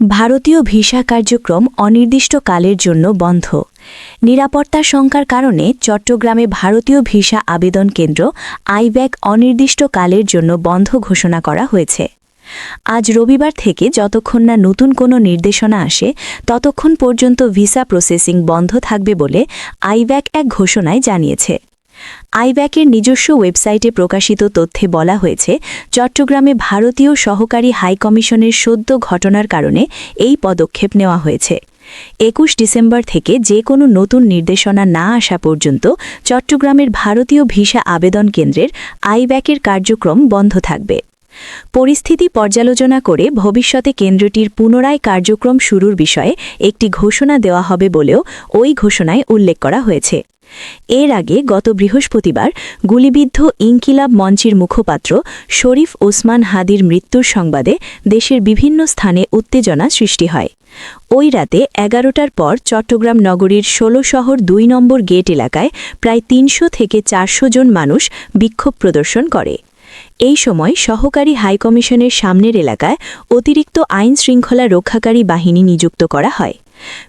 ভারতীয় ভিসা কার্যক্রম অনির্দিষ্টকালের জন্য বন্ধ। নিরাপত্তার শঙ্কার কারণে চট্টগ্রামে ভারতীয় ভিসা আবেদন কেন্দ্র আইব্যাক অনির্দিষ্টকালের জন্য বন্ধ ঘোষণা করা হয়েছে। আজ রবিবার থেকে যতক্ষণ না নতুন কোনো নির্দেশনা আসে, ততক্ষণ পর্যন্ত ভিসা প্রসেসিং বন্ধ থাকবে বলে আইব্যাক এক ঘোষণায় জানিয়েছে। আইব্যাকের নিজস্ব ওয়েবসাইটে প্রকাশিত তথ্যে বলা হয়েছে, চট্টগ্রামে ভারতীয় সহকারী হাইকমিশনের সদ্য ঘটনার কারণে এই পদক্ষেপ নেওয়া হয়েছে। একুশ ডিসেম্বর থেকে যে কোনো নতুন নির্দেশনা না আসা পর্যন্ত চট্টগ্রামের ভারতীয় ভিসা আবেদন কেন্দ্রের আইব্যাকের কার্যক্রম বন্ধ থাকবে। পরিস্থিতি পর্যালোচনা করে ভবিষ্যতে কেন্দ্রটির পুনরায় কার্যক্রম শুরুর বিষয়ে একটি ঘোষণা দেওয়া হবে বলেও ওই ঘোষণায় উল্লেখ করা হয়েছে। এর আগে গত বৃহস্পতিবার গুলিবিদ্ধ ইনকিলাব মঞ্চের মুখপাত্র শরীফ ওসমান হাদির মৃত্যুর সংবাদে দেশের বিভিন্ন স্থানে উত্তেজনা সৃষ্টি হয়। ওই রাতে এগারোটার পর চট্টগ্রাম নগরীর ষোলো শহর দুই নম্বর গেট এলাকায় প্রায় তিনশো থেকে চারশো জন মানুষ বিক্ষোভ প্রদর্শন করে। এই সময় সহকারী হাইকমিশনের সামনের এলাকায় অতিরিক্ত আইন শৃঙ্খলা রক্ষাকারী বাহিনী নিযুক্ত করা হয়।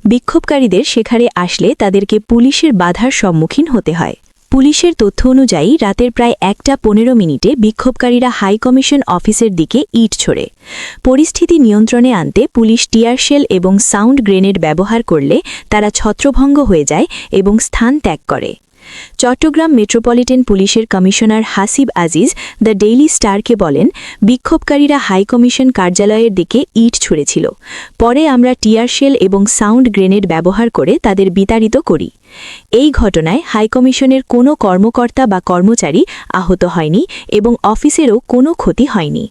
বিক্ষোভকারীদের সেখানে আসলে তাদেরকে পুলিশের বাধার সম্মুখীন হতে হয়। পুলিশের তথ্য অনুযায়ী রাতের প্রায় একটা পনেরো মিনিটে বিক্ষোভকারীরা হাই কমিশন অফিসের দিকে ইট ছোড়ে। পরিস্থিতি নিয়ন্ত্রণে আনতে পুলিশ টিয়ারশেল এবং সাউন্ড গ্রেনেড ব্যবহার করলে তারা ছত্রভঙ্গ হয়ে যায় এবং স্থান ত্যাগ করে। চট্টগ্রাম মেট্রোপলিটন পুলিশের commissioner Hasib Aziz the daily স্টারকে বলেন, বিক্ষোভকারীরা হাইকমিশন কার্যালয়ের দিকে ইট ছুঁড়েছিল। পরে আমরা টিয়ারশেল এবং সাউন্ড গ্রেনেড ব্যবহার করে তাদের বিতাড়িত করি। এই ঘটনায় হাইকমিশনের কোনো কর্মকর্তা বা কর্মচারী আহত হয়নি এবং অফিসেরও কোনো ক্ষতি হয়নি।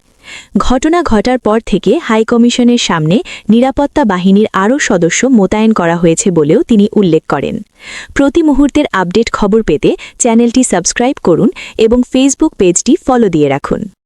ঘটনা ঘটার পর থেকে হাইকমিশনের সামনে নিরাপত্তা বাহিনীর আরও সদস্য মোতায়েন করা হয়েছে বলেও তিনি উল্লেখ করেন। প্রতি মুহূর্তের আপডেট খবর পেতে চ্যানেলটি সাবস্ক্রাইব করুন এবং ফেসবুক পেজটি ফলো দিয়ে রাখুন।